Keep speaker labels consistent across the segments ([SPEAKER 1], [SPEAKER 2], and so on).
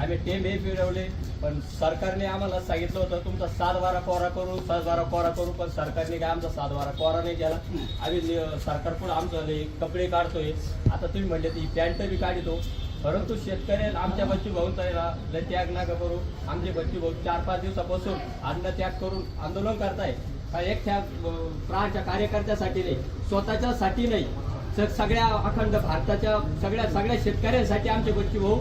[SPEAKER 1] आम्ही टेम हे फिरवले पण सरकारने आम्हाला सांगितलं होतं तुमचा सात बारा कोरा करू सात बारा कोरा करू पण सरकारने काय आमचा सात बारा कोरा नाही केला. आम्ही सरकार पुढे आमचं कपडे काढतोय. आता तुम्ही म्हणले ती पॅन्ट बी काढतो. परंतु शेतकरी आमच्या बच्ची भाऊ आहे लय त्याग नका करू. आमचे बच्ची भाऊ चार पाच दिवसापासून अन्न त्याग करून आंदोलन करताय. एक त्या प्राणच्या कार्यकर्त्यासाठी नाही स्वतःच्यासाठी नाही. सगळ्या अखंड भारताच्या सगळ्या सगळ्या शेतकऱ्यांसाठी आमचे बच्ची भाऊ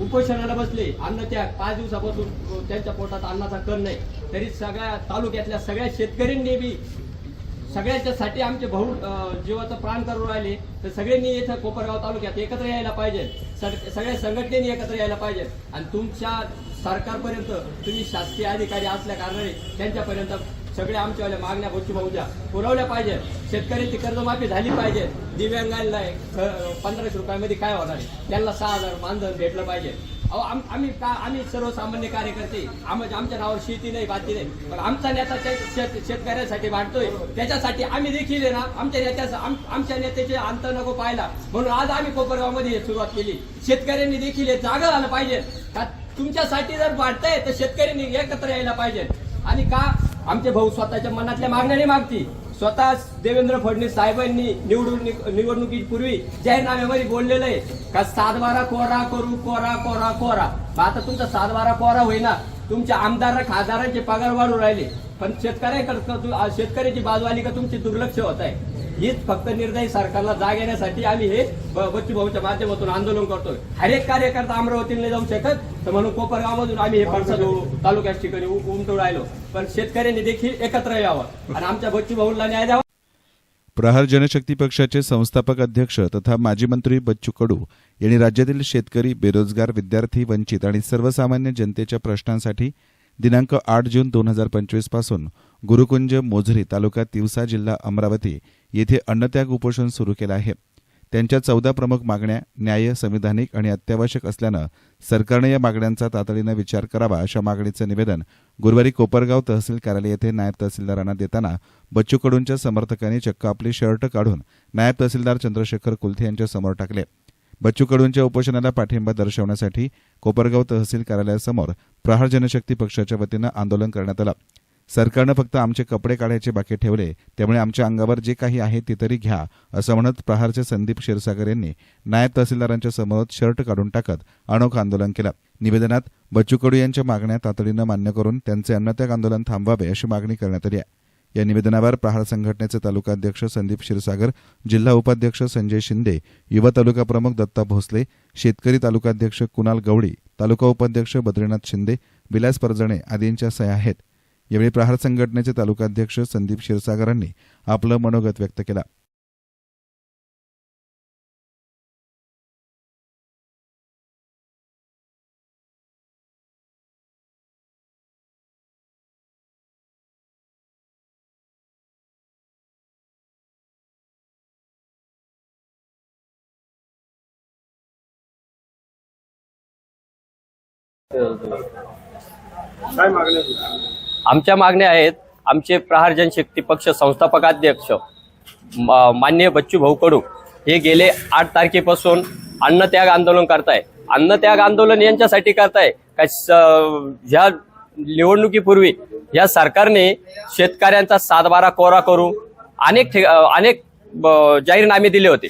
[SPEAKER 1] उपोषणाला बसले अन्न त्याग पाच दिवसापासून त्यांच्या पोटात अन्नाचा कण नाही. तरी सगळ्या तालुक्यातल्या सगळ्या शेतकऱ्यांनी बी सगळ्याच्यासाठी आमचे भाऊ जीवाचं प्राण करून राहिले. तर सगळ्यांनी इथं कोपरगाव तालुक्यात एकत्र यायला पाहिजे. सग- सगळ्या संघटनेने एकत्र यायला पाहिजे. आणि तुमच्या सरकारपर्यंत तुम्ही शासकीय अधिकारी असल्या कारणाने त्यांच्यापर्यंत सगळे आमच्यावाल्या मागण्या गोष्टी उद्या पुरवल्या पाहिजे. शेतकऱ्यांची कर्जमाफी झाली पाहिजे. दिव्यांगांना पंधराशे रुपयामध्ये काय होणार आहे? त्यांना सहा हजार मानधन भेटलं पाहिजे. अहो आम- आम्ही का आम्ही सर्वसामान्य कार्यकर्ते. आम- आमच्या नावावर शेती नाही बाती नाही. पण आमचा नेता शेत- शेत- शेतकऱ्यांसाठी वाटतोय त्याच्यासाठी आम्ही देखील आहे ना आमच्या नेत्याचा आम- आमच्या नेत्याचे अंत नको पाहिला म्हणून आज आम्ही कोपरगावमध्ये सुरुवात केली. शेतकऱ्यांनी देखील हे जागा झालं पाहिजे. का तुमच्यासाठी जर वाटतंय तर शेतकऱ्यांनी एकत्र यायला पाहिजे. आणि का आमचे भाऊ स्वतःच्या मनातल्या मागण्याने मागती स्वतः देवेंद्र फडणवीस साहेबांनी निवडून निवडणुकीपूर्वी जाहीरनाम्यामध्ये बोललेलं आहे. का सातबारा कोरा करू कोरा कोरा कोरा. आता तुमचा सातबारा कोरा होईना. तुमच्या आमदार खासदारांचे पगार वाढून राहिले. पण शेतकऱ्याकडे शेतकऱ्याची बाजू आली का तुमची दुर्लक्ष होत आहे. हीच फक्त निर्दयी सरकारला जाग येण्यासाठी आम्ही हे बच्चू भाऊच्या माध्यमातून आंदोलन करतोय. हर एक कार्यकर्ता अमरावतीला नाही जाऊ शकत तर म्हणून कोपरगावमधून आम्ही हे पडसद तालुक्याच्या ठिकाणी उमटून राहिलो. पण शेतकऱ्यांनी देखील एकत्र यावं आणि आमच्या बच्चू भाऊला न्याय द्यावा.
[SPEAKER 2] प्रहार जनशक्ती पक्षाचे संस्थापक अध्यक्ष तथा माजी मंत्री बच्चू कडू यांनी राज्यातील शेतकरी बेरोजगार विद्यार्थी वंचित आणि सर्वसामान्य जनतेच्या प्रश्नांसाठी दिनांक आठ जून दोन हजार पंचवीसपासून गुरुकुंज मोझरी तालुका तिवसा जिल्हा अमरावती येथे अन्नत्याग उपोषण सुरू केलं आहे. त्यांच्या चौदा प्रमुख मागण्या न्याय संविधानिक आणि अत्यावश्यक असल्यानं सरकारनं या मागण्यांचा तातडीनं विचार करावा अशा मागणीचं निवेदन गुरुवारी कोपरगाव तहसील कार्यालय येथे नायब तहसीलदारांना देताना बच्चू कडूंच्या समर्थकांनी चक्क आपली शर्ट काढून नायब तहसीलदार चंद्रशेखर कुलथे यांच्या समोर टाकले. बच्चू कडूंच्या उपोषणाला पाठिंबा दर्शवण्यासाठी कोपरगाव तहसील कार्यालयासमोर प्रहार जनशक्ती पक्षाच्या वतीनं आंदोलन करण्यात आलं. सरकारनं फक्त आमचे कपडे काढायचे बाकी ठेवले त्यामुळे आमच्या अंगावर जे काही आहे ते तरी घ्या असं म्हणत प्रहारचे संदीप क्षीरसागर यांनी नायब तहसीलदारांच्या समोर शर्ट काढून टाकत अनोखं आंदोलन केलं. निवेदनात बच्चू कडू यांच्या मागण्या तातडीनं मान्य करून त्यांचे अन्नत्याग आंदोलन थांबवावे अशी मागणी करण्यात आली आहे. या निवेदनावर प्रहार संघटनेचे तालुका अध्यक्ष संदीप क्षीरसागर जिल्हा उपाध्यक्ष संजय शिंदे युवा तालुका प्रमुख दत्ता भोसले शेतकरी तालुकाध्यक्ष कुणाल गवळी तालुका उपाध्यक्ष बद्रीनाथ शिंदे विलास परजणे आदींच्या सह्या आहेत. यावेळी प्रहार संघटनेचे तालुकाध्यक्ष संदीप क्षीरसागरांनी आपलं मनोगत व्यक्त केलं.
[SPEAKER 3] काय मागण्या
[SPEAKER 1] आमच्या मागण्या आहेत आमचे प्रहार जनशक्ती पक्ष संस्थापकाध्यक्ष मान्य म- माननीय बच्चू भाऊ कडू हे गेले आठ तारखेपासून अन्नत्याग आंदोलन करताय. अन्नत्याग आंदोलन यांच्यासाठी करताय. का स- ह्या निवडणुकीपूर्वी या सरकारने शेतकऱ्यांचा सातबारा कोरा करू अनेक ठे- अनेक ब- जाहीरनामे दिले होते.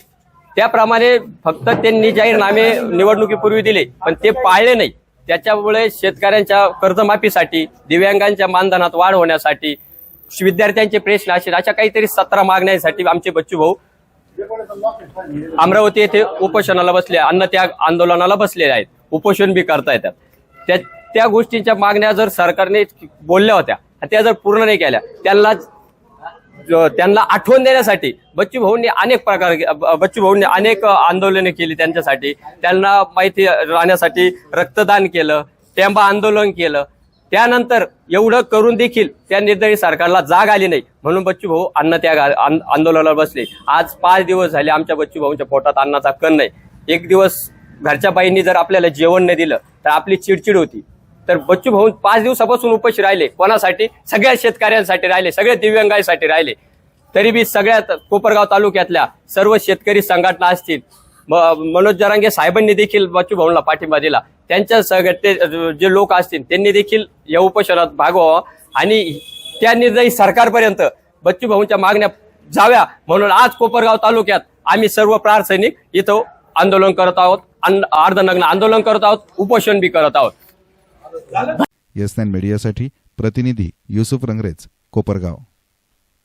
[SPEAKER 1] त्याप्रमाणे फक्त त्यांनी जाहीरनामे निवडणुकीपूर्वी दिले पण ते पाळले नाही. त्याच्यामुळे शेतकऱ्यांच्या कर्जमाफीसाठी दिव्यांगांच्या मानधनात वाढ होण्यासाठी विद्यार्थ्यांचे प्रश्न असेल अशा काहीतरी सतरा मागण्यासाठी आमचे बच्चू भाऊ अमरावती येथे उपोषणाला बसले अन्नत्याग आंदोलनाला बसलेले आहेत. उपोषण बी करता येतात त्या त्या गोष्टींच्या मागण्या जर सरकारने बोलल्या होत्या त्या जर पूर्ण नाही केल्या त्यांना त्यांना आठवण देण्यासाठी बच्चू भाऊंनी अनेक प्रकार ब- बच्चू भाऊंनी अनेक आंदोलने केली त्यांच्यासाठी. त्यांना माहिती राहण्यासाठी रक्तदान केलं टेंबा आंदोलन केलं. त्यानंतर एवढं करून देखील त्या निर्दयी सरकारला जाग आली नाही. म्हणून बच्चू भाऊ अन्न त्या आंदोलनाला बसले. आज पाच दिवस झाले आमच्या बच्चू भाऊंच्या पोटात अन्नाचा कण नाही. एक दिवस घरच्या बाईंनी जर आपल्याला जेवण नाही दिलं तर आपली चिडचिड होती. तर बच्चू भाऊ पाच दिवसापासून उपाशी राहिले कोणासाठी? सगळ्या शेतकऱ्यांसाठी राहिले सगळ्या दिव्यांगांसाठी राहिले. तरी बी सगळ्यात कोपरगाव तालुक्यातल्या सर्व शेतकरी संघटना असतील म- मनोज जरांगे साहेबांनी देखील बच्चू भाऊंना पाठिंबा दिला. त्यांच्या संघटने जे लोक असतील त्यांनी देखील या उपोषणात भाग व्हावा आणि त्या निर्णयी सरकारपर्यंत बच्चू भाऊंच्या मागण्या जाव्या म्हणून आज कोपरगाव तालुक्यात आम्ही सर्व प्रार्थनिक इथं आंदोलन करत आहोत अन- अर्धनग्न आंदोलन करत आहोत उपोषण बी करत आहोत.
[SPEAKER 2] येस नाईन मीडियासाठी प्रतिनिधी युसुफ रंगरेज कोपरगाव.